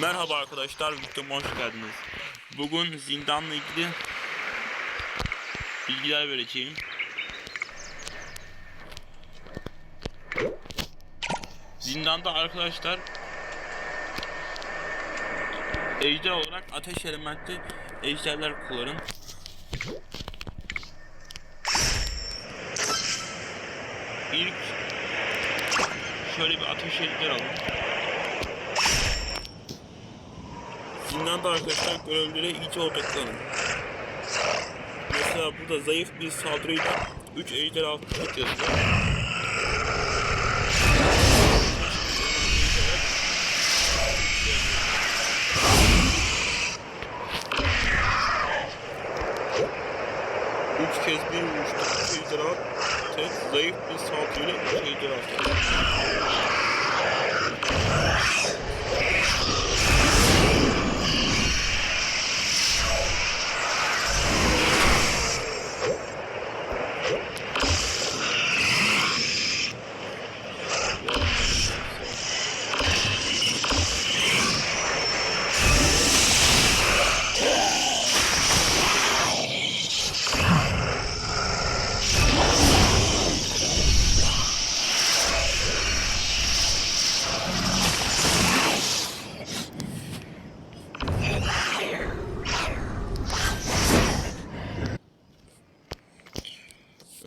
Merhaba arkadaşlar, videoma hoş geldiniz. Bugün zindanla ilgili bilgiler vereceğim. Zindanda arkadaşlar ejder olarak ateş elementli ejderler kullanın. İlk şöyle bir ateş ejder alın. Zindanda arkadaşlar görevlere iyice odaklanın. Mesela burada zayıf bir saldırıyla 3 ejder altı yazıyor. Üç kez bir vuruşta üç ejder alt tek zayıf bir saldırıyla üç ejder altı.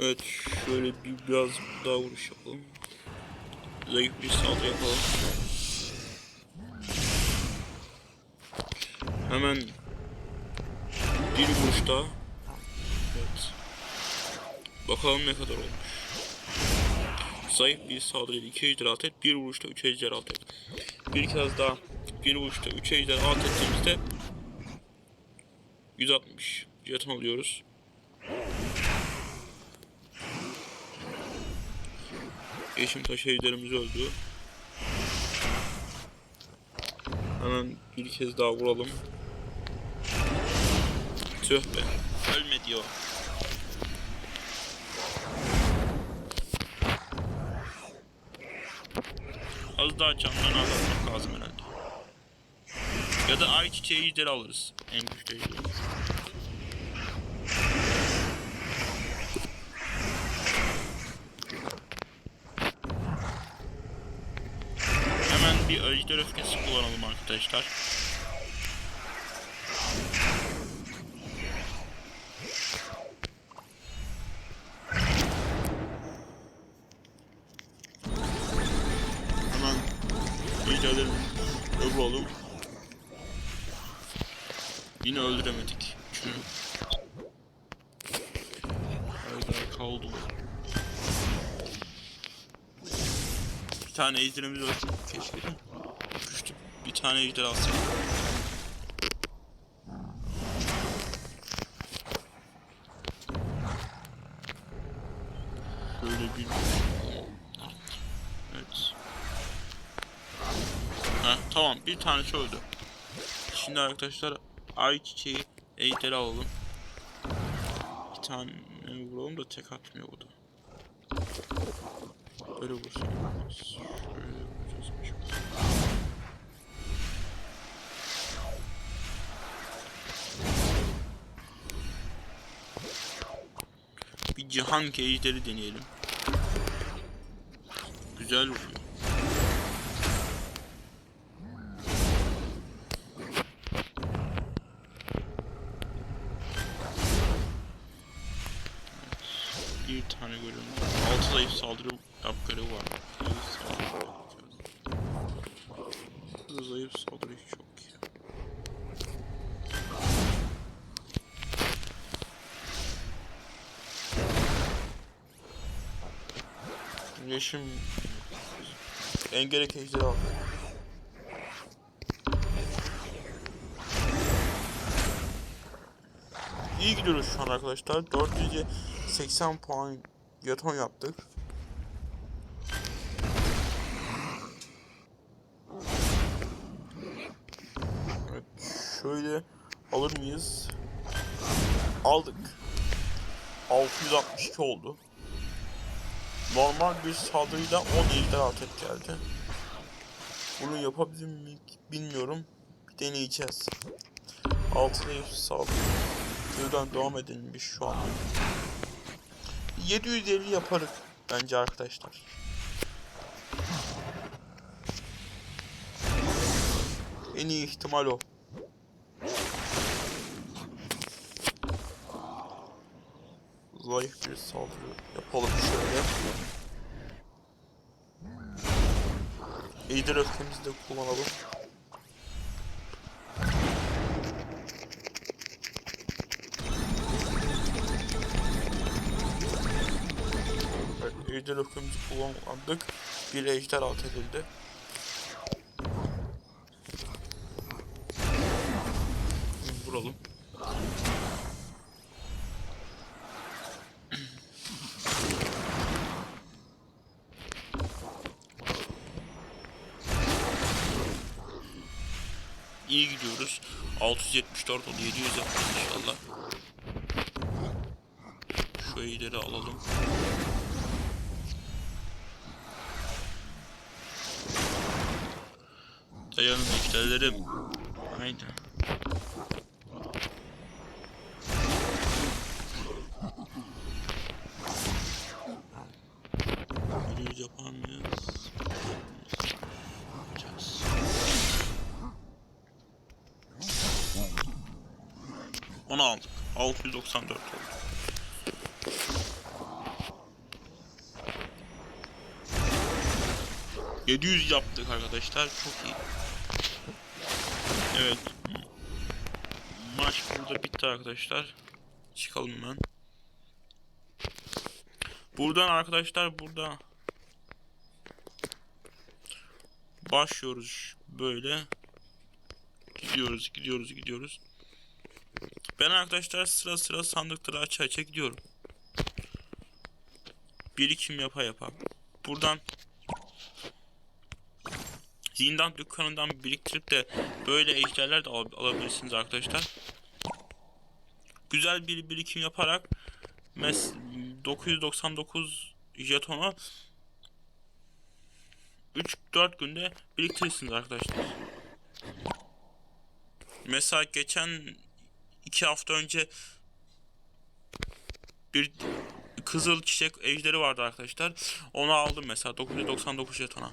Evet şöyle bir biraz daha vuruş yapalım. Zayıf bir saldırı yapalım. Hemen bir vuruş daha. Evet. Bakalım ne kadar olmuş. Zayıf bir saldırıyla 2 ejder alt et, bir vuruşta 3 ejder alt et. Bir kez daha bir vuruşta 3 ejder alt ettiğimizde 160 jeton alıyoruz. Yeşim taş ejderimiz öldü. Hemen bir kez daha vuralım. Tüh be. Ölmedi o. Az daha canlarını azaltmak lazım herhalde. Ya da ay çiçeği alırız. En güçlü ejderi. Ejder öfkesi kullanalım arkadaşlar. Hemen ejderleri vuralım. Yine öldüremedik. Hayda kaldı. Bir tane ejderimiz olsun. Keşke. Tane ejder alsaydık. Böyle bir... Evet. Ha, tamam bir tanesi öldü. Şimdi arkadaşlar ay çiçeği ejderi alalım. Bir tane vuralım da tek atmıyor bu da. Böyle vursun. Şöyle cihan ejderi deneyelim. Güzel vuruyor. Bir tane görüyorum. Altı zayıf saldırı görevi var. Zayıf saldırı Yeşim engel ejderi al. İyi gidiyoruz şu an arkadaşlar. 480 puan yaton yaptık. Evet, şöyle alır mıyız? Aldık. 662 oldu. Normal bir saldırıyla 10 ejder atet geldi. Bunu yapabilir miyim bilmiyorum. deneyeceğiz. 6 level sağlık. Buradan devam edilmiş şu an. 750 yaparız bence arkadaşlar. En iyi ihtimal o. Zayıf bir saldırı yapalım şöyle. Ejder öfkemizi de kullanalım. Evet, ejder öfkemizi kullandık. Bir ejder alt edildi. Vuralım. İyi gidiyoruz. 674 oldu. 700 yaptık inşallah. Şu ileri alalım. Dayanın müşterilerim. Haydi. 694 oldu. ...700 yaptık arkadaşlar. Çok iyi. Evet. Maç burada bitti arkadaşlar. Çıkalım hemen. Buradan arkadaşlar burada başlıyoruz böyle. Gidiyoruz, gidiyoruz, gidiyoruz. Ben arkadaşlar sıra sıra sandıkları aça aça gidiyorum. Birikim yapa yapa. Buradan zindan dükkanından biriktirip de böyle ejderler de al- alabilirsiniz arkadaşlar. Güzel bir birikim yaparak mes 999 jetonu 3-4 günde biriktirirsiniz arkadaşlar. Mesela geçen iki hafta önce bir kızıl çiçek ejderi vardı arkadaşlar. Onu aldım mesela 999 jetona.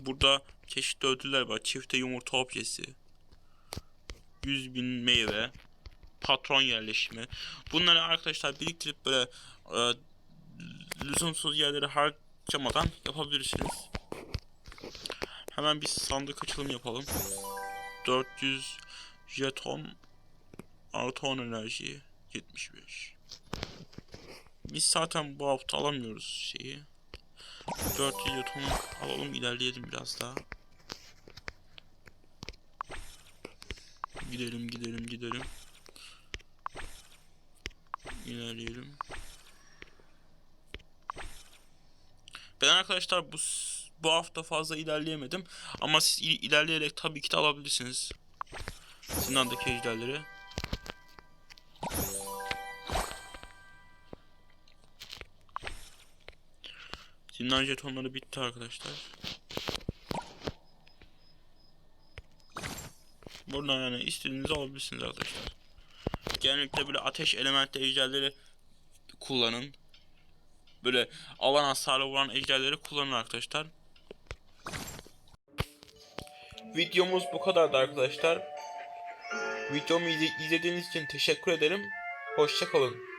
Burada çeşitli ödüller var. Çifte yumurta objesi. 100 bin meyve. Patron yerleşimi. Bunları arkadaşlar biriktirip böyle e, lüzumsuz yerlere harcamadan yapabilirsiniz. Hemen bir sandık açılım yapalım. 400 jeton artı 10 enerji 75. Biz zaten bu hafta alamıyoruz şeyi. 400 jeton alalım ilerleyelim biraz daha. Gidelim gidelim gidelim. İlerleyelim. Ben arkadaşlar bu bu hafta fazla ilerleyemedim ama siz il- ilerleyerek tabii ki de alabilirsiniz. Zindandaki ejderleri. Zindan jetonları bitti arkadaşlar. Buradan yani istediğinizi alabilirsiniz arkadaşlar. Genellikle böyle ateş elementli ejderleri kullanın. Böyle alan hasarı vuran ejderleri kullanın arkadaşlar. Videomuz bu kadardı arkadaşlar. Videomu izle- izlediğiniz için teşekkür ederim. Hoşçakalın.